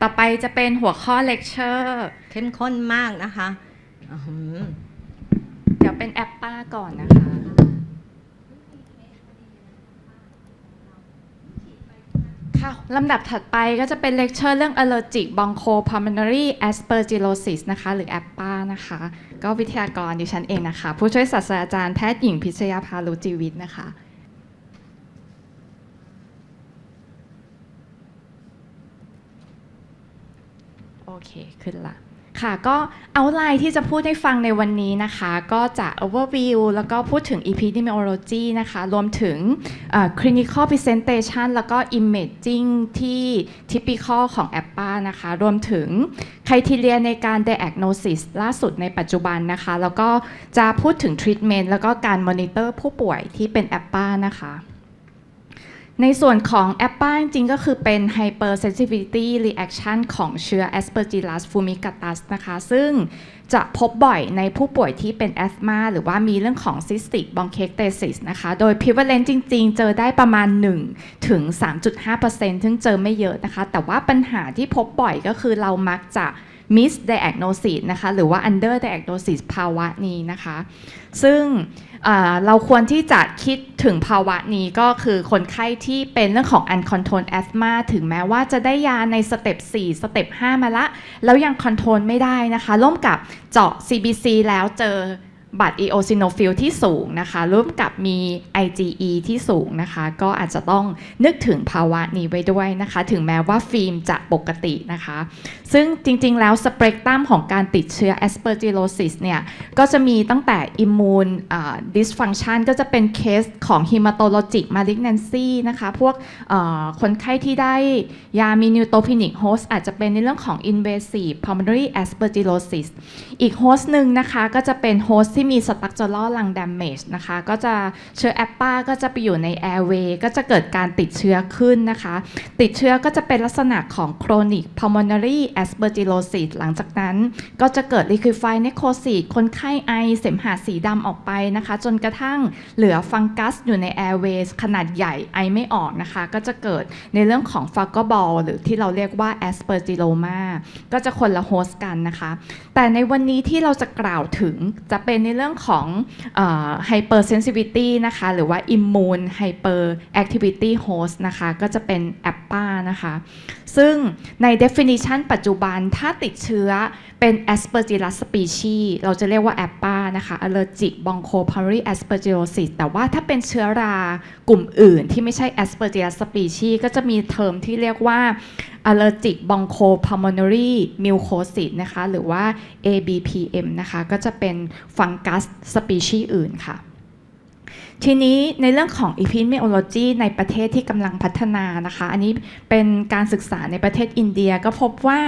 ต่อไปจะเป็นหัวข้อเลคเชอร์เข้มข้นมากนะคะอื้อหือเดี๋ยวเป็นแอปป้าก่อนนะคะ ค่ะลำดับถัดไปก็จะเป็นเลคเชอร์เรื่อง allergic bronchopulmonary aspergillosis นะคะ หรือแอปป้านะคะ ก็วิทยากรดิฉันเองนะคะ ผู้ช่วยศาสตราจารย์แพทย์หญิงพิชยาภาลุจิวิทย์นะคะ เคขึ้นละค่ะก็เอาไลน์ที่จะพูดให้ฟังในวันนี้นะคะ ก็จะ overview แล้วก็พูดถึง epidemiology นะคะ รวมถึง clinical presentation แล้วก็ imaging ที่ typical ของ APPA นะคะ รวมถึง criteria ในการ diagnosis ล่าสุดในปัจจุบันนะคะ แล้วก็จะพูดถึง treatment แล้วก็การ monitor ผู้ป่วยที่เป็น APPA นะคะ ในส่วนของแอปป้าจริงๆก็คือเป็น hypersensitivity reaction ของเชื้อ Aspergillus fumigatus นะคะ ซึ่งจะพบบ่อยในผู้ป่วยที่เป็นแอสมาหรือว่ามีเรื่องของ cystic bronchiectasis นะคะ โดย prevalence จริงๆ เจอได้ประมาณ 1 ถึง 3.5%ซึ่งเจอไม่เยอะนะคะ แต่ว่าปัญหาที่พบบ่อยก็คือเรามักจะ misdiagnosis นะคะ หรือว่า underdiagnosis ภาวะนี้นะคะ ซึ่ง เราควรที่จะคิดถึงภาวะนี้ก็คือคนไข้ที่เป็นเรื่องของ uncontrolled asthma ถึงแม้ว่าจะได้ยาในสเต็ป4สเต็ป5มาละ แล้วยังคอนโทรลไม่ได้นะคะ ร่วมกับเจาะ CBC แล้วเจอ บัตร eosinophil ที่สูงนะคะ ร่วมกับมี IgE ที่สูงนะคะ ก็อาจจะต้องนึกถึงภาวะนี้ไว้ด้วยนะคะ ถึงแม้ว่าฟิล์มจะปกตินะคะ ซึ่งจริงๆ แล้วสเปกตรัมของการติดเชื้อ aspergillosis เนี่ย ก็จะมีตั้งแต่ immune อ่า dysfunction ก็จะเป็นเคสของ hematologic malignancy นะคะ พวกอ่อคนไข้ที่ได้ยามี neutropenic host อาจจะเป็นในเรื่องของ invasive pulmonary aspergillosis อีกโฮสต์หนึ่งนะคะ ก็จะเป็นโฮสต์ที่มี structural lung damage นะคะ ก็จะเชื้อแอปปาก็จะไปอยู่ใน airway ก็จะเกิดการติดเชื้อขึ้นนะคะ ติดเชื้อก็จะเป็นลักษณะของ chronic pulmonary aspergillosis หลังจากนั้นก็จะเกิด liquefied necrosis คนไข้ไอเสมหะสีดำออกไปนะคะ จนกระทั่งเหลือฟังกัสอยู่ใน airways ขนาดใหญ่ไอไม่ออกนะคะ ก็จะเกิดในเรื่องของ f u g a b a l หรือที่เราเรียกว่า aspergilloma ก็จะคนละโฮสต์กันนะคะ แต่ในวันนี้ที่เราจะกล่าวถึงจะเป็นในเรื่องของไฮเปอร์เซนซิฟิตี้นะคะหรือว่าอิมมูนไฮเปอร์แอคทิวิตี้โฮสต์นะคะก็จะเป็นแอปป้านะคะซึ่งใน definition ปัจจุบันถ้าติดเชื้อเป็น aspergillus species เราจะเรียกว่าแอ appa นะคะ allergic bronchopulmonary aspergillosis แต่ว่าถ้าเป็นเชื้อรากลุ่มอื่นที่ไม่ใช่ aspergillus species ก็จะมีเทอมที่เรียกว่า allergic bronchopulmonary mucosis นะคะ หรือว่า ABPM นะคะ ก็จะเป็นฟังกัสสปีชีส์อื่นค่ะ ทีนี้ในเรื่องของ epidemiology ในประเทศที่กำลังพัฒนานะคะ อันนี้เป็นการศึกษาในประเทศอินเดียก็พบว่า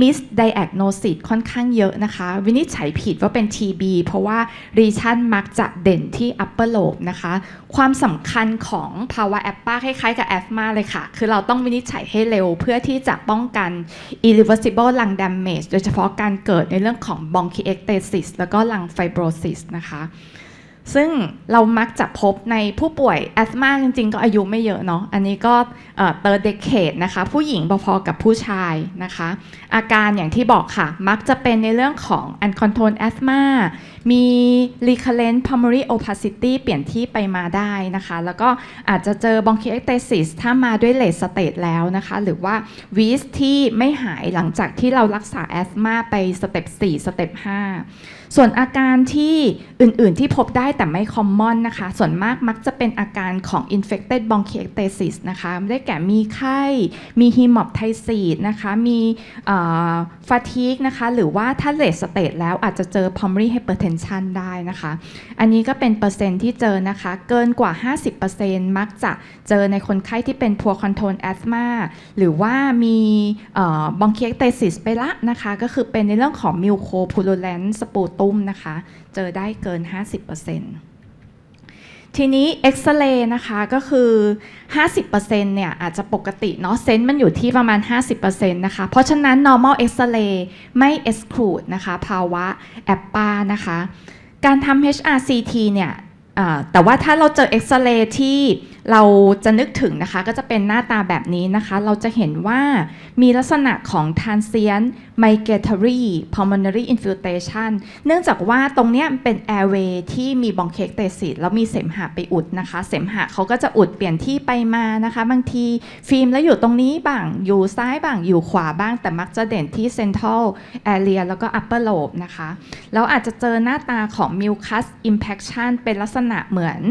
misdiagnosis ค่อนข้างเยอะนะคะ วินิจฉัยผิดว่าเป็น TB เพราะว่า region มักจะเด่นที่ upper lobe นะคะ ความสำคัญของภาวะแอปป้าคล้ายๆกับแอสมาเลยค่ะ คือเราต้องวินิจฉัยให้เร็วเพื่อที่จะป้องกัน irreversible lung damage โดยเฉพาะการเกิดในเรื่องของ bronchiectasis แล้วก็ lung fibrosis นะคะ ซึ่งเรามักจะพบในผู้ป่วยแอสมาจริง ๆ ก็อายุไม่เยอะเนาะ อันนี้ก็เตอร์เดเคดนะคะ ผู้หญิงพอๆกับผู้ชายนะคะ อาการอย่างที่บอกค่ะ มักจะเป็นในเรื่องของ uncontrolled asthma มี recurrent pulmonary opacity เปลี่ยนที่ไปมาได้นะคะ แล้วก็อาจจะเจอ bronchiectasis ถ้ามาด้วย late stage แล้วนะคะ หรือว่าวีสที่ไม่หายหลังจากที่เรารักษาแอสมาไปสเต็ป4สเต็ป5 ส่วนอาการที่อื่นๆที่พบได้แต่ไม่ common นะคะ ส่วนมากมักจะเป็นอาการของ infected bronchiectasis นะคะได้แก่มีไข้ มี hemoptysis นะคะ มีฟาทีกนะคะ หรือว่าถ้า late stage แล้วอาจจะเจอ pulmonary hypertension ได้นะคะ อันนี้ก็เป็นเปอร์เซ็นต์ที่เจอนะคะ เกินกว่า 50%มักจะเจอในคนไข้ที่เป็น poor control asthma หรือว่ามีเอ่อ bronchiectasis ไปละนะคะ ก็คือเป็นในเรื่องของ mucopurulent sputum นะคะ เจอได้เกิน 50%ทีนี้เอ็กซเรย์นะคะก็คือ 50%เนี่ยอาจจะปกติเนาะเซนต์มันอยู่ที่ประมาณ 50%นะคะ เพราะฉะนั้น normal X-ray ไม่ exclude นะคะ ภาวะแอปปานะคะ การทำ HRCT เนี่ยแต่ว่าถ้าเราเจอเอ็กซเรย์ที่ เราจะนึกถึงนะคะก็จะเป็นหน้าตาแบบนี้นะคะ เราจะเห็นว่ามีลักษณะของ transient migratory pulmonary infiltration เนื่องจากว่าตรงเนี้ยเป็น airway ที่มี bronchiectasis แล้วมีเสมหะไปอุดนะคะ เสมหะเขาก็จะอุดเปลี่ยนที่ไปมานะคะ บางทีฟิล์มแล้วอยู่ตรงนี้บ้างอยู่ซ้ายบ้างอยู่ขวาบ้าง แต่มักจะเด่นที่ central area แล้วก็ upper lobe นะคะ แล้วอาจจะเจอหน้าตาของ mucus impaction เป็นลักษณะเหมือน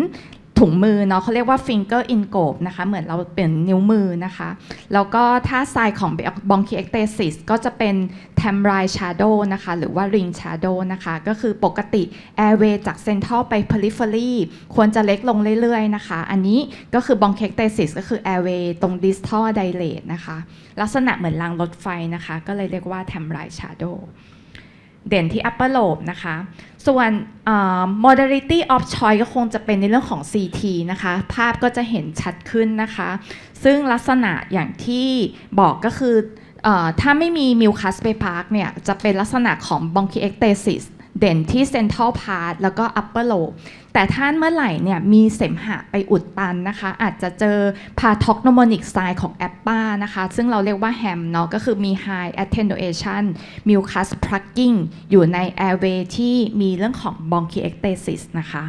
ถุงมือเนาะเขาเรียกว่า finger engobe นะคะเหมือนเราเป็นนิ้วมือนะคะ แล้วก็ถ้าไซน์ของ bronchiectasis ก็จะเป็น t a m r i shadow นะคะหรือว่า ring shadow นะคะ ก็คือปกติ airway จาก central ไป periphery ควรจะเล็กลงเรื่อยๆนะคะ อันนี้ก็คือ bronchiectasis ก็คือ airway ตรง distal dilate นะคะ ลักษณะเหมือนรางรถไฟนะคะ ก็เลยเรียกว่า t a m r i shadow เด่นที่ upper lobe นะคะ ส่วนเอ่อ modality of choice ก็คงจะเป็นในเรื่องของ CT นะคะ ภาพก็จะเห็นชัดขึ้นนะคะ ซึ่งลักษณะอย่างที่บอกก็คืออถ้าไม่มีมิวคัสไปพาร์กเนี่ย จะเป็นลักษณะของ bronchiectasis เด่นที่ central part แล้วก็ upper lobe แต่ถ้านเมื่อไหร่เนี่ยมีเสมหะไปอุดตันนะคะ อาจจะเจอ pathognomonic sign ของ APPA นะคะ ซึ่งเราเรียกว่า HAM เนาะก็คือมี high attenuation mucus plugging อยู่ใน airway ที่มีเรื่องของ bronchiectasis นะคะ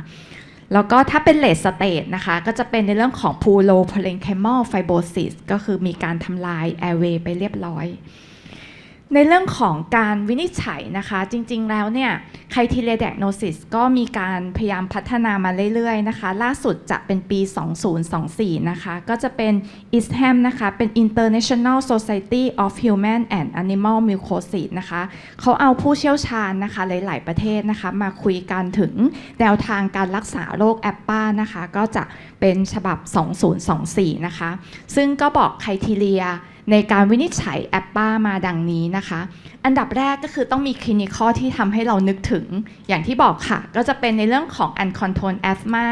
แล้วก็ถ้าเป็น late stage นะคะ ก็จะเป็นในเรื่องของ puloparenchymal fibrosis ก็คือมีการทำลาย airway ไปเรียบร้อย ในเรื่องของการวินิจฉัยนะคะ จริงๆแล้วเนี่ย criteria diagnosis ก็มีการพยายามพัฒนามาเรื่อยๆนะคะ ล่าสุดจะเป็นปี 2024 นะคะ ก็จะเป็น ISHAM นะคะ เป็น International Society of Human and Animal Mucosis นะคะ เขาเอาผู้เชี่ยวชาญนะคะ หลายๆประเทศนะคะ มาคุยกันถึงแนวทางการรักษาโรคแอปป้านะคะ ก็จะเป็นฉบับ 2024 นะคะ ซึ่งก็บอก criteria ในการวินิจฉัยแอปป้ามาดังนี้นะคะ อันดับแรกก็คือต้องมีคลินิคอที่ทำให้เรานึกถึง อย่างที่บอกค่ะ ก็จะเป็นในเรื่องของ uncontrolled asthma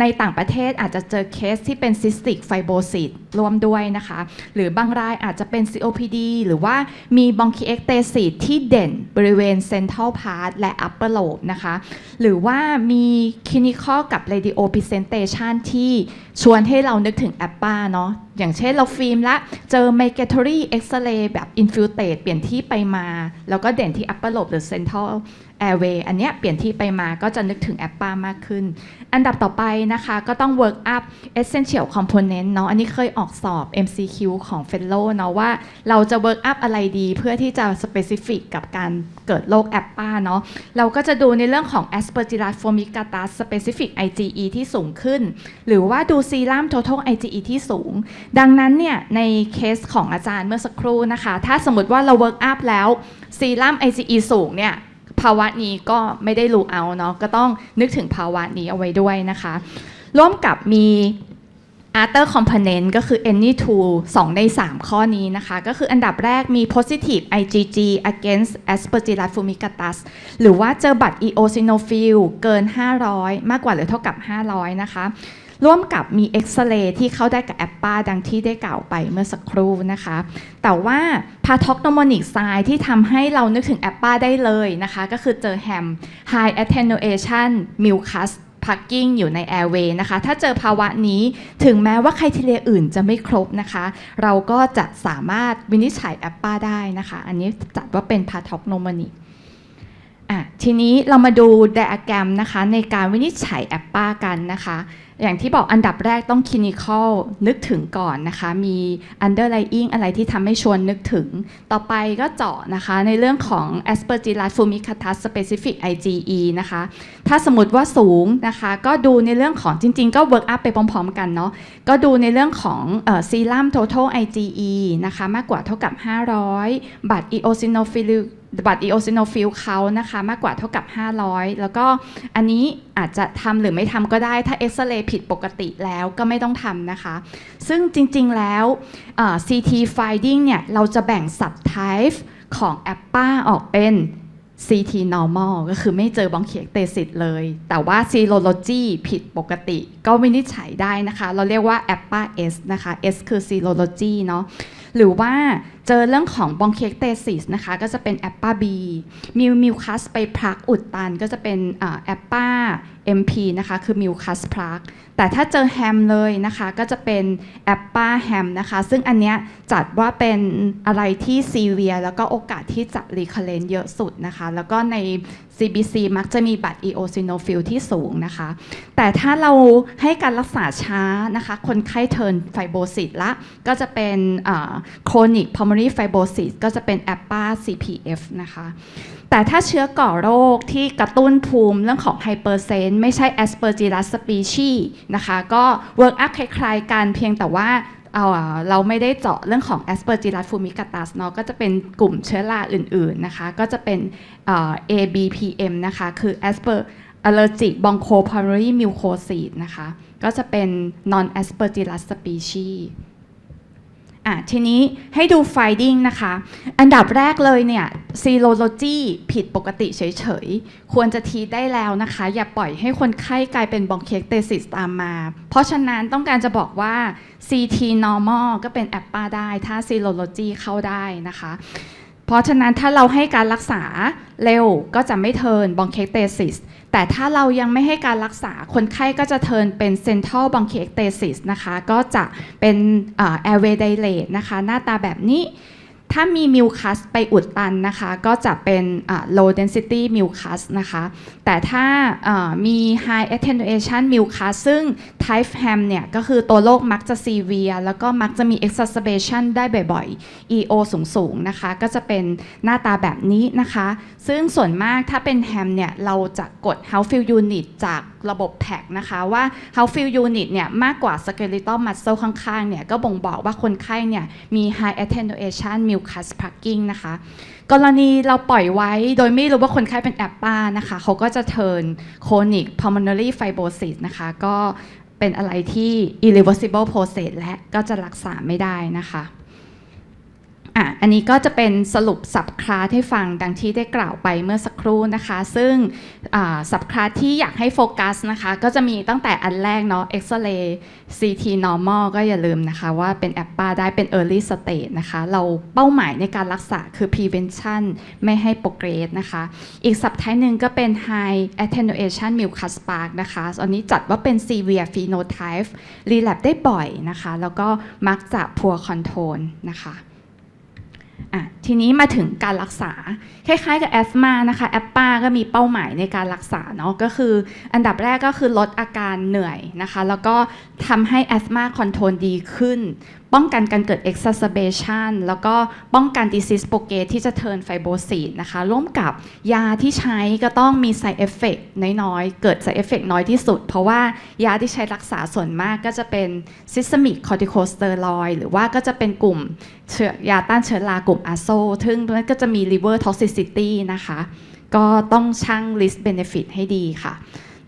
ในต่างประเทศอาจจะเจอเคสที่เป็น cystic fibrosis รวมด้วยนะคะ หรือบางรายอาจจะเป็น COPD หรือว่ามี bronchiectasis ที่เด่นบริเวณ central part และ upper lobe นะคะ หรือว่ามีคลินิคอกับ radio presentation ที่ชวนให้เรานึกถึงแอปป้าเนาะอย่างเช่นเราฟิล์มละเจอ migratory X-ray แบบ infiltrate เปลี่ยนที่ไปมาแล้วก็เด่นที่ upper lobe หรือ central airway อันเนี้ยเปลี่ยนที่ไปมาก็จะนึกถึงแอปป้ามากขึ้น อันดับต่อไปนะคะก็ต้อง work up essential component เนาะอันนี้เคยออกสอบ MCQ ของ Fellow เนาะว่าเราจะ work up อะไรดีเพื่อที่จะ specific กับการเกิดโรคแอปป้าเนาะเราก็จะดูในเรื่องของ Aspergillus formicatus specific IgE ที่สูงขึ้น หรือว่าดูซีรัม total IgE ที่สูง ดังนั้นเนี่ยในเคสของอาจารย์เมื่อสักครู่นะคะ ถ้าสมมติว่าเรา work up แล้วซีรัม IgE สูงเนี่ยภาวะนี้ก็ไม่ได้รูเอาเนาะก็ต้องนึกถึงภาวะนี้เอาไว้ด้วยนะคะ ร่วมกับมี other component ก็คือ any two 2 ใน 3 ข้อนี้นะคะ ก็คืออันดับแรกมี positive IgG against Aspergillus fumigatus หรือว่าเจอบัตร eosinophil เกิน 500 มากกว่าหรือเท่ากับ 500 นะคะ ร่วมกับมีเอ็กซเรย์ที่เข้าได้กับแอปป้าดังที่ได้กล่าวไปเมื่อสักครู่นะคะ แต่ว่าพาทอกโนมอนิกไซที่ทำให้เรานึกถึงแอปป้าได้เลยนะคะ ก็คือเจอแฮม High Attenuation Mucus Plugging อยู่ใน Airway นะคะ ถ้าเจอภาวะนี้ถึงแม้ว่าไคทีเรียอื่นจะไม่ครบนะคะ เราก็จะสามารถวินิจฉัยแอปป้าได้นะคะ อันนี้จัดว่าเป็นพาทอกโนมอนิก อะทีนี้เรามาดูไดอะแกรมนะคะในการวินิจฉัยแอปป้ากันนะคะ อย่างที่บอกอันดับแรกต้องคลินิคอลนึกถึงก่อนนะคะ มี underlying อะไรที่ทำให้ชวนนึกถึง ต่อไปก็เจาะนะคะในเรื่องของ Aspergillus fumigatus specific IgE นะคะ ถ้าสมมติว่าสูงนะคะ ก็ดูในเรื่องของจริง ๆ ก็ work up ไปพร้อม ๆ กันเนาะก็ดูในเรื่องของซีรัม total IgE นะคะ มากกว่าเท่ากับ 500 บัตร eosinophil บัตร eosinophil เขานะคะมากกว่าเท่ากับ 500 แล้วก็อันนี้อาจจะทำหรือไม่ทำก็ได้ถ้าเอ็กซเรย์ผิดปกติแล้วก็ไม่ต้องทำนะคะ ซึ่งจริงๆแล้ว CT finding เนี่ยเราจะแบ่ง subtype ของ APPA ออกเป็น CT normal ก็คือไม่เจอบองเขียเตสิตเลย แต่ว่า serology ผิดปกติ ก็วินิจฉัยได้นะคะ เราเรียกว่า APPA S นะคะ S คือ serology เนาะหรือว่า เจอเรื่องของบองเคเตซิสนะคะก็จะเป็นแอปปาบีมิวมิวคัสไปพลักอุดตันก็จะเป็นแอปปา MP นะคะคือมิวคัสพลักแต่ถ้าเจอแฮมเลยนะคะก็จะเป็นแอปปาแฮมนะคะซึ่งอันเนี้ยจัดว่าเป็นอะไรที่ซีเวียแล้วก็โอกาสที่จะรีคเลนเยอะสุดนะคะแล้วก็ใน CBC มักจะมีบัตร eosinophil ที่สูงนะคะ แต่ถ้าเราให้การรักษาช้านะคะคนไข้เทิร์นไฟโบซิสละก็จะเป็นโครนิกพ u lmonary fibrosis ก็จะเป็นแอปปา CPF นะคะ แต่ถ้าเชื้อก่อโรคที่กระตุ้นภูมิเรื่องของไฮเปอร์เซนไม่ใช่ Aspergillus species นะคะ ก็ work up คล้ายๆกันเพียงแต่ว่าเราไม่ได้เจาะเรื่องของ Aspergillus fumigatus เนาะก็จะเป็นกลุ่มเชื้อราอื่นๆนะคะ ก็จะเป็นเอ่อ ABPM นะคะ คือ Asper allergic bronchopulmonary mucosis นะคะ ก็จะเป็น non Aspergillus species อะทีนี้ให้ดู finding นะคะ อันดับแรกเลยเนี่ย serology ผิดปกติเฉยๆ ควรจะทีได้แล้วนะคะ อย่าปล่อยให้คนไข้กลายเป็น bronchiectasis ตามมา เพราะฉะนั้นต้องการจะบอกว่า CT normal ก็เป็น APPA ได้ ถ้า serology เข้าได้นะคะ เพราะฉะนั้นถ้าเราให้การรักษาเร็วก็จะไม่เทินบองเคกเตซิสแต่ถ้าเรายังไม่ให้การรักษาคนไข้ก็จะเทินเป็นเซนทัลบองเคเลติซิสนะคะ ก็จะเป็นเอ่อ airway dilate นะคะ หน้าตาแบบนี้ ถ้ามีมิวคัสไปอุดตันนะคะ ก็จะเป็น low density mucus นะคะ แต่ถ้ามี high attenuation mucus ซึ่ง type ham เนี่ย ก็คือตัวโรคมักจะ severe แล้วก็มักจะมี exacerbation ได้บ่อยๆ EO สูงๆนะคะ ก็จะเป็นหน้าตาแบบนี้นะคะ ซึ่งส่วนมากถ้าเป็นแฮมเนี่ย เราจะกด House Fill Unit จาก ระบบแพ็กนะคะว่า House Fill Unit เนี่ยมากกว่า Skeletal Muscle ข้างๆเนี่ยก็บ่งบอกว่าคนไข้เนี่ยมี High Attenuation Mucus Plugging นะคะกรณีเราปล่อยไว้โดยไม่รู้ว่าคนไข้เป็นแอปป้านะคะเขาก็จะเทิร์น Chronic Pulmonary Fibrosis นะคะก็เป็นอะไรที่ irreversible process และก็จะรักษาไม่ได้นะคะ อะอันนี้ก็จะเป็นสรุปสับคลาสให้ฟังดังที่ได้กล่าวไปเมื่อสักครู่นะคะ ซึ่งสับคลาสที่อยากให้โฟกัสนะคะ ก็จะมีตั้งแต่อันแรกเนาะเอ็กซเรย์ CT normal ก็อย่าลืมนะคะว่าเป็นแอปปาได้เป็น early stage นะคะ เราเป้าหมายในการรักษาคือ prevention ไม่ให้ progress นะคะ อีกสับท้ายหนึ่งก็เป็น high attenuation mucus spark นะคะอันนี้จัดว่าเป็น severe phenotype relapse ได้บ่อยนะคะ แล้วก็มักจะ poor control นะคะ อะทีนี้มาถึงการรักษา คล้ายๆกับแอสมานะคะแอปปาก็มีเป้าหมายในการรักษาเนาะก็คือ อันดับแรกก็คือลดอาการเหนื่อยนะคะ แล้วก็ทำให้แอสมาคอนโทรลดีขึ้น ป้องกันการเกิด exacerbation แล้วก็ป้องกัน disease progress ที่จะ turn fibrosis นะคะร่วมกับยาที่ใช้ก็ต้องมี side effect น้อยๆ เกิด side effect น้อยที่สุด เพราะว่ายาที่ใช้รักษาส่วนมากก็จะเป็น systemic corticosteroid หรือว่าก็จะเป็นกลุ่มเชื้อยาต้านเชื้อรากลุ่มอาโซซึ่งมันก็จะมี liver toxicity นะคะ ก็ต้องชั่ง risk benefit ให้ดีค่ะ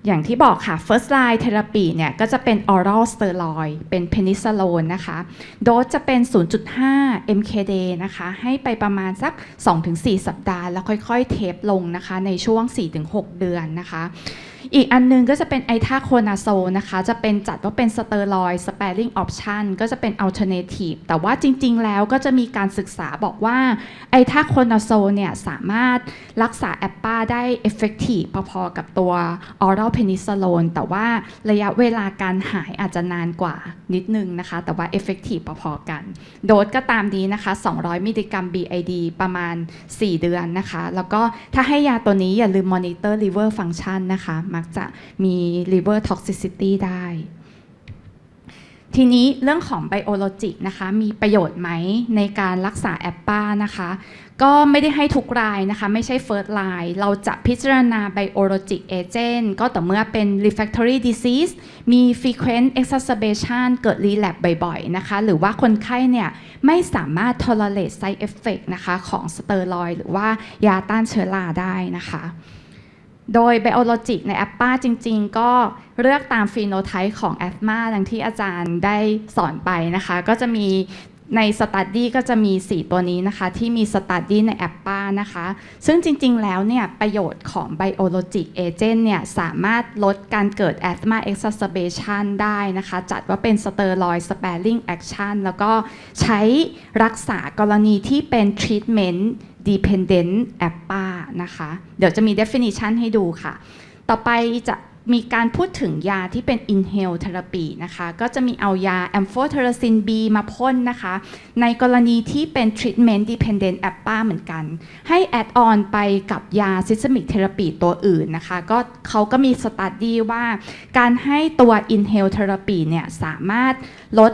อย่างที่บอกค่ะ first line therapy เนี่ยก็จะเป็น oral steroid เป็น penicillin นะคะ โดสจะเป็น 0.5 mkd นะคะ ให้ไปประมาณสัก 2-4 สัปดาห์ แล้วค่อยๆ เทปลงนะคะ ในช่วง 4-6 เดือนนะคะ อีกอันหนึงก็จะเป็นไอทาโคนาโซนะคะ จะเป็นจัดว่าเป็นสเตอรอยด์ sparing option ก็จะเป็น alternative แต่ว่าจริง ๆ แล้วก็จะมีการศึกษาบอกว่าไอทาโคนาโซเนี่ยสามารถรักษาแอปปาได้ effective พอๆกับตัว oral penicillin แต่ว่าระยะเวลาการหายอาจจะนานกว่านิดนึงนะคะ แต่ว่า effective พอๆกัน โดสก็ตามนี้นะคะ 200 มิลลิกรัม BID ประมาณ 4 เดือนนะคะ แล้วก็ถ้าให้ยาตัวนี้อย่าลืม monitor liver function นะคะมักจะมี liver toxicity ได้ ทีนี้เรื่องของ biologic นะคะ มีประโยชน์ไหมในการรักษาแอปป้านะคะ ก็ไม่ได้ให้ทุกรายนะคะ ไม่ใช่ first line เราจะพิจารณา biologic agent ก็ต่อเมื่อเป็น refractory disease มี frequent exacerbation เกิด relapse บ่อยๆนะคะ หรือว่าคนไข้เนี่ยไม่สามารถ tolerate side effect นะคะ ของสเตอรอยหรือว่ายาต้านเชื้อราได้นะคะ โดย biologic ในแอปป้าจริง ๆ ก็เลือกตามฟีโนไทป์ของแอสมาดังที่อาจารย์ได้สอนไปนะคะ ก็จะมีในสตัดดี้ก็จะมี 4 ตัวนี้นะคะ ที่มีสตัดดี้ในแอปป้านะคะ ซึ่งจริง ๆ แล้วเนี่ย ประโยชน์ของ Biologic Agent เนี่ย สามารถลดการเกิด Asthma Exacerbation ได้นะคะ จัดว่าเป็น Steroid Sparing Action แล้วก็ใช้รักษากรณีที่เป็น Treatment Dependent APA นะคะ เดี๋ยวจะมี definition ให้ดูค่ะ ต่อไปจะมีการพูดถึงยาที่เป็น inhale therapy นะคะ ก็จะมีเอายา amphotericin B มาพ่นนะคะ ในกรณีที่เป็น treatment dependent APA เหมือนกัน ให้ add on ไปกับยา systemic therapy ตัวอื่นนะคะ ก็เขาก็มี study ว่า การให้ตัว inhale therapy เนี่ยสามารถลด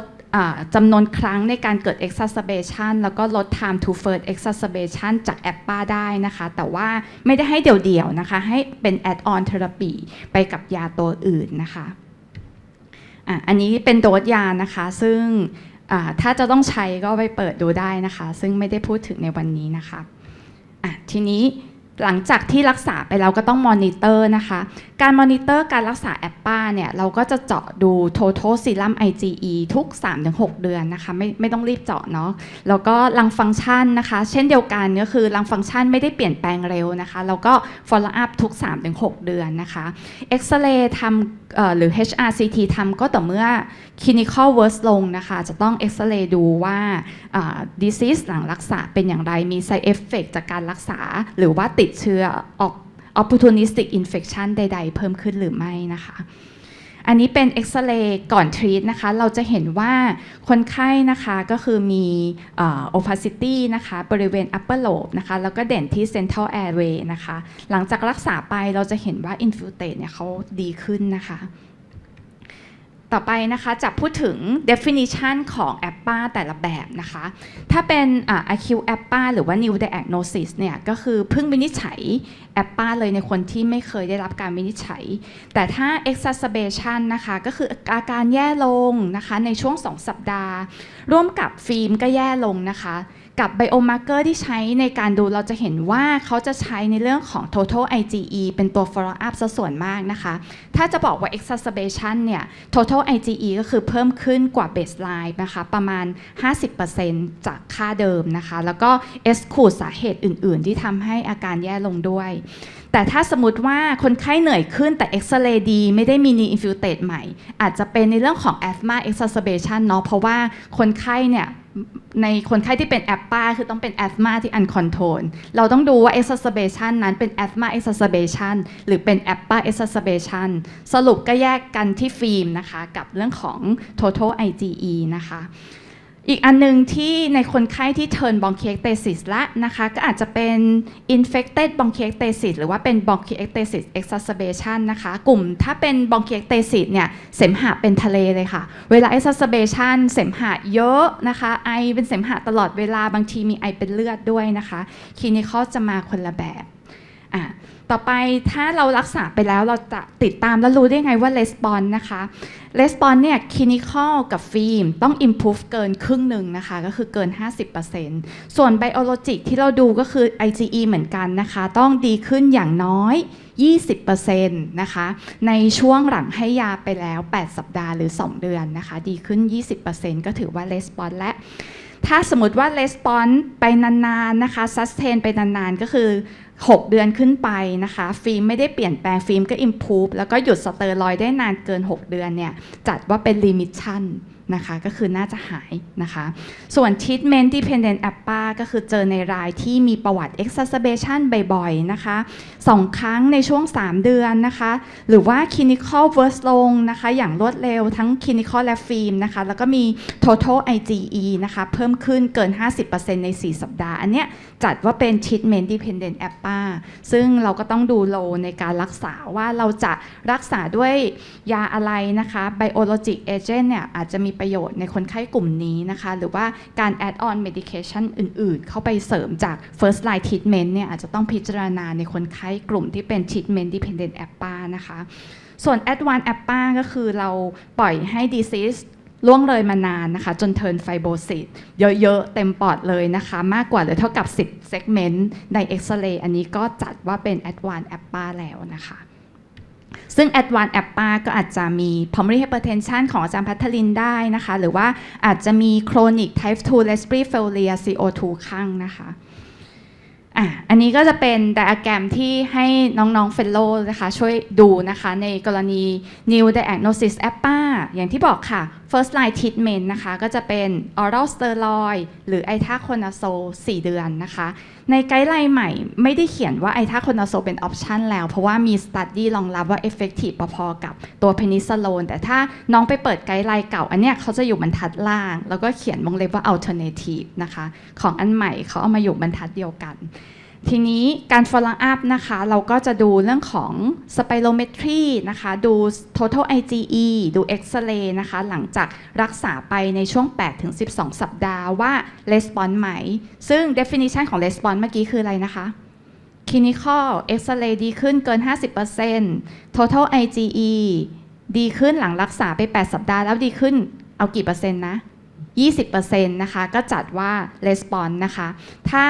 จำนวนครั้งในการเกิด exacerbation แล้วก็ลด time to first exacerbation จาก APA ได้นะคะ แต่ว่าไม่ได้ให้เดี่ยวๆนะคะ ให้เป็น add on therapy ไปกับยาตัวอื่นนะคะอะอันนี้เป็นโดสยานะคะ ซึ่งถ้าจะต้องใช้ก็ไปเปิดดูได้นะคะ ซึ่งไม่ได้พูดถึงในวันนี้นะคะะทีนี้ หลังจากที่รักษาไปแล้วก็ต้องมอนิเตอร์นะคะ การมอนิเตอร์การรักษาแอปป้าเนี่ย เราก็จะเจาะดู total serum IgE ทุก 3-6 เดือนนะคะ ไม่ไม่ต้องรีบเจาะเนาะแล้วก็ลังฟังก์ชันนะคะ เช่นเดียวกันก็คือลังฟังก์ชันไม่ได้เปลี่ยนแปลงเร็วนะคะ แล้วก็ follow up ทุก 3-6 เดือนนะคะเอ็กซเรย์ทำเอ่อหรือ HRCT ทำก็ต่อเมื่อ clinical worst ลงนะคะ จะต้องเอ็กซเรย์ดูว่า อ่า disease หลังรักษาเป็นอย่างไรมี side effect จากการรักษา หรือว่าติดเชื้อออก opportunistic infection ใด ๆ เพิ่มขึ้นหรือไม่นะคะ อันนี้เป็นเอ็กซเรย์ก่อนทรีตนะคะ เราจะเห็นว่าคนไข้นะคะก็คือมีเอ่อ opacity นะคะ บริเวณ upper lobe นะคะ แล้วก็เด่นที่ central airway นะคะ หลังจากรักษาไปเราจะเห็นว่า infiltrate เนี่ยเขาดีขึ้นนะคะ ต่อไปนะคะจะพูดถึง definition ของ APA แต่ละแบบนะคะ ถ้าเป็นอ่า acute APA หรือว่า new diagnosis เนี่ยก็คือเพิ่งวินิจฉัย APA เลยในคนที่ไม่เคยได้รับการวินิจฉัย แต่ถ้า exacerbation นะคะก็คืออาการแย่ลงนะคะในช่วง 2 สัปดาห์ ร่วมกับฟิล์มก็แย่ลงนะคะ กับไบโอมาร์เกอร์ที่ใช้ในการดูเราจะเห็นว่าเขาจะใช้ในเรื่องของ total IgE เป็นตัว follow up ซะส่วนมากนะคะ ถ้าจะบอกว่า exacerbation เนี่ย total IgE ก็คือเพิ่มขึ้นกว่า baseline นะคะ ประมาณ 50%จากค่าเดิมนะคะ แล้วก็ exclude สาเหตุอื่น ๆ ที่ทำให้อาการแย่ลงด้วย แต่ถ้าสมมติว่าคนไข้เหนื่อยขึ้นแต่เอ็กซเรย์ดี ไม่ได้มีนีอินฟิวเตใหม่ อาจจะเป็นในเรื่องของ asthma exacerbation เนาะเพราะว่าคนไข้เนี่ยในคนไข้ที่เป็นแอปป้าคือต้องเป็น asthma ที่ uncontrol เราต้องดูว่า exacerbation นั้นเป็น asthma exacerbation หรือเป็น asthma exacerbation สรุปก็แยกกันที่ฟิล์มนะคะ กับเรื่องของ total IgE นะคะ อีกอันหนึงที่ในคนไข้ที่ turn bronchiectasis ละนะคะ ก็อาจจะเป็น infected bronchiectasis หรือว่าเป็น bronchiectasis exacerbation นะคะ กลุ่มถ้าเป็น bronchiectasis เนี่ย เสมหะเป็นทะเลเลยค่ะ เวลา exacerbation เสมหะเยอะนะคะ ไอเป็นเสมหะตลอดเวลาบางทีมีไอเป็นเลือดด้วยนะคะ clinical จะมาคนละแบบอะ ต่อไปถ้าเรารักษาไปแล้วเราจะติดตามแล้วรู้ได้ไงว่า r e s p o n s นะคะ r e s p o n s เนี่ย clinical กับฟิล์มต้อง improve เกินครึ่งหนึ่งนะคะ ก็คือเกิน 50%ส่วน biologic ที่เราดูก็คือ IgE เหมือนกันนะคะ ต้องดีขึ้นอย่างน้อย 20%นะคะ ในช่วงหลังให้ยาไปแล้ว 8 สัปดาห์หรือ 2 เดือนนะคะ ดีขึ้น 20%ก็ถือว่า r e s p o n s และถ้าสมมติว่า r e s p o n s ไปนานๆนะคะ sustain ไปนานๆ ก็คือ6 เดือนขึ้นไปนะคะ ฟิล์มไม่ได้เปลี่ยนแปลงฟิล์มก็ improve แล้วก็หยุดสเตอรอยได้นานเกิน 6 เดือนเนี่ยจัดว่าเป็น remission นะคะก็คือน่าจะหายนะคะ ส่วน treatment dependent APA ก็คือเจอในรายที่มีประวัติ exacerbation บ่อยๆนะคะ2ครั้งในช่วง 3 เดือนนะคะ หรือว่า clinical worst ลงนะคะอย่างรวดเร็วทั้ง clinical และฟิล์มนะคะแล้วก็มี total IgE นะคะเพิ่มขึ้นเกิน 50%ใน 4 สัปดาห์ อันเนี้ยจัดว่าเป็น treatment dependent APA ซึ่งเราก็ต้องดูโลในการรักษาว่าเราจะรักษาด้วยยาอะไรนะคะ biologic agent เนี่ยอาจจะมีประโยชน์ในคนไข้กลุ่มนี้นะคะ หรือว่าการ add on medication อื่นๆ เข้าไปเสริมจาก first line treatment เนี่ยอาจจะต้องพิจารณาในคนไข้กลุ่มที่เป็น treatment dependent APA นะคะ ส่วน advanced APA ก็คือเราปล่อยให้ disease ล่วงเลยมานานนะคะ จนเทินไฟโบซิสเยอะๆ เต็มปอดเลยนะคะ มากกว่าหรือเท่ากับ 10 segment ในเอ็กซเรย์อันนี้ก็จัดว่าเป็น advanced APA แล้วนะคะ ซึ่ง Advanced APPA ก็อาจจะมี Pulmonary Hypertension ของอาจารย์พัทลินได้นะคะ หรือว่าอาจจะมี Chronic Type 2 Respiratory Failure CO2 ข้างนะคะอะอันนี้ก็จะเป็นไดอะแกรมที่ให้น้องๆเฟลโลนะคะช่วยดูนะคะในกรณี New Diagnosis APPA อย่างที่บอกค่ะ First Line Treatment นะคะ ก็จะเป็น Oral Steroid หรือไอทาโคนาโซ4เดือนนะคะ ในไกด์ไลน์ใหม่ไม่ได้เขียนว่าไอทาโคนาโซเป็นออปชันแล้ว เพราะว่ามีสตัดดี้รองรับว่า effective พอๆกับตัวเพนิซิลลนแต่ถ้าน้องไปเปิดไกด์ไลน์เก่า อันเนี้ยเขาจะอยู่บรรทัดล่าง แล้วก็เขียนวงเล็บว่า alternative นะคะ ของอันใหม่เขาเอามาอยู่บรรทัดเดียวกัน ทีนี้การ follow up นะคะ เราก็จะดูเรื่องของ spirometry นะคะ ดู total IgE ดู X-ray นะคะ หลังจากรักษาไปในช่วง 8-12 สัปดาห์ว่า response ไหม ซึ่ง definition ของ response เมื่อกี้คืออะไรนะคะ clinical X-ray ดีขึ้นเกิน 50% total IgE ดีขึ้นหลังรักษาไป 8 สัปดาห์แล้วดีขึ้นเอากี่เปอร์เซ็นต์นะ 20%นะคะ ก็จัดว่า response นะคะ ถ้า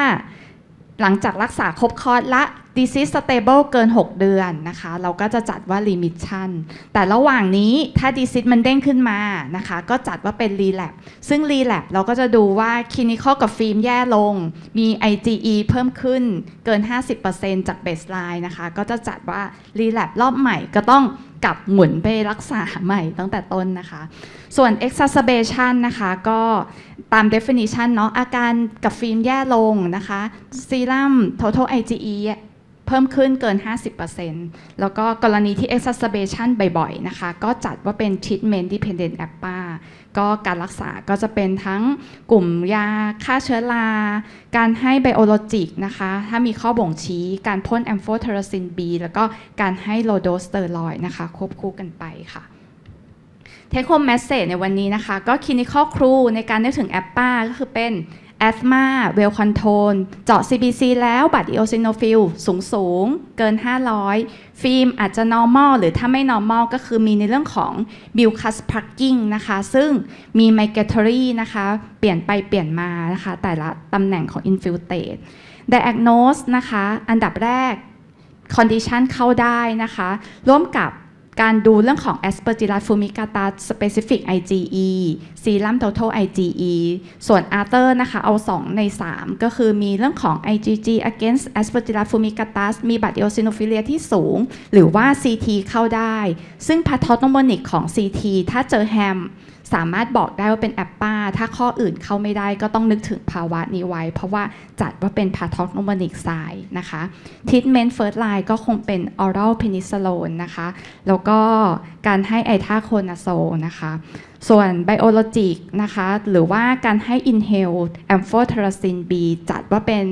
หลังจากรักษาครบคอร์สละ disease stable เกิน 6 เดือนนะคะ เราก็จะจัดว่า remission แต่ระหว่างนี้ถ้า disease มันเด้งขึ้นมานะคะ ก็จัดว่าเป็น relapse ซึ่ง relapse เราก็จะดูว่า clinical กับฟิล์มแย่ลง มี IgE เพิ่มขึ้นเกิน 50%จาก baseline นะคะ ก็จะจัดว่า relapse รอบใหม่ก็ต้อง กลับหมุนไปรักษาใหม่ตั้งแต่ต้นนะคะ ส่วน exacerbation นะคะก็ตาม definition เนาะอาการกับฟิล์มแย่ลงนะคะซีรัม total IgE เพิ่มขึ้นเกิน 50%แล้วก็กรณีที่ exacerbation บ่อยๆ นะคะ ก็จัดว่าเป็น treatment dependent APA ก็การรักษาก็จะเป็นทั้งกลุ่มยาฆ่าเชื้อรา การให้ไบโอโลจิกนะคะ ถ้ามีข้อบ่งชี้ การพ่นแอมโฟเทอราซิน B แล้วก็การให้โลโดสเตอรอยนะคะ ควบคู่กันไปค่ะเทคโฮมแมสเซจในวันนี้นะคะ ก็คลินิคอลครูในการนึกถึงแอปป้าก็คือเป็น แอสมาเวลคอนโทรลเจาะ CBC แล้วบัตรอีโอซิโนฟิลสูงสูงเกิน 500 ฟิล์มอาจจะ normal หรือถ้าไม่ normal ก็คือมีในเรื่องของ b i l c u s plugging นะคะ ซึ่งมี migratory นะคะ เปลี่ยนไปเปลี่ยนมานะคะ แต่ละตำแหน่งของ infiltrate diagnose นะคะ อันดับแรก condition เข้าได้นะคะ ร่วมกับ การดูเรื่องของ a s p e r g i l l a f u m i g a t a specific IgE serum total IgE ส่วน Arter นะคะเอา 2 ใน 3 ก็คือมีเรื่องของ IgG against a s p e r g i l l a f u m i g a t a มีบัตร eosinophilia ที่สูง หรือว่า CT เข้าได้ ซึ่ง pathognomonic ของ CT ถ้าเจอแฮม สามารถบอกได้ว่าเป็นแอปป้า ถ้าข้ออื่นเข้าไม่ได้ก็ต้องนึกถึงภาวะนี้ไว้ เพราะว่าจัดว่าเป็น pathognomonic sign นะคะทิทเมนต์เฟิร์สไลน์ก็คงเป็นออรัลเพนิซิลลนนะคะ แล้วก็การให้ไอทาโคนาโซนะคะ ส่วน biologic นะคะ หรือว่าการให้ inhale amphotericin B จัดว่าเป็น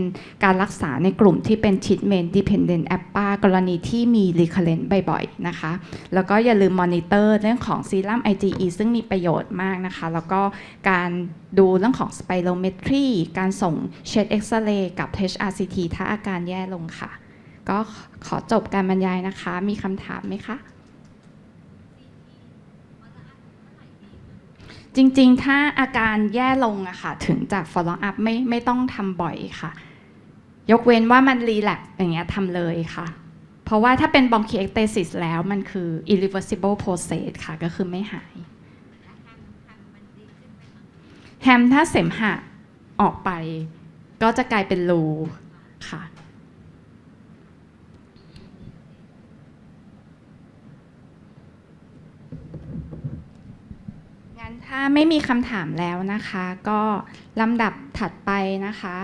การรักษาในกลุ่มที่เป็น treatment dependent APA กรณีที่มี recurrent บ่อยๆ นะคะ แล้วก็อย่าลืมมอนิเตอร์เรื่องของซีรัม IgE ซึ่งมีประโยชน์มากนะคะ แล้วก็การดูเรื่องของ spirometry การส่งเช็ดเอ็กซเรย์กับ HRCT ถ้าอาการแย่ลงค่ะ ก็ขอจบการบรรยายนะคะ มีคำถามไหมคะ จริงๆ ถ้าอาการแย่ลงอะค่ะ ถึงจะ follow up ไม่ไม่ต้องทำบ่อยค่ะ ยกเว้นว่ามันรีแลกอย่างเงี้ยทำเลยค่ะ เพราะว่าถ้าเป็น bronchiectasis แล้วมันคือ irreversible process ค่ะ ก็คือไม่หาย แฮมถ้าเสมหะออกไป ก็จะกลายเป็นรูค่ะ งั้น ถ้าไม่มีคำถามแล้วนะคะ ก็ลำดับถัดไปนะคะ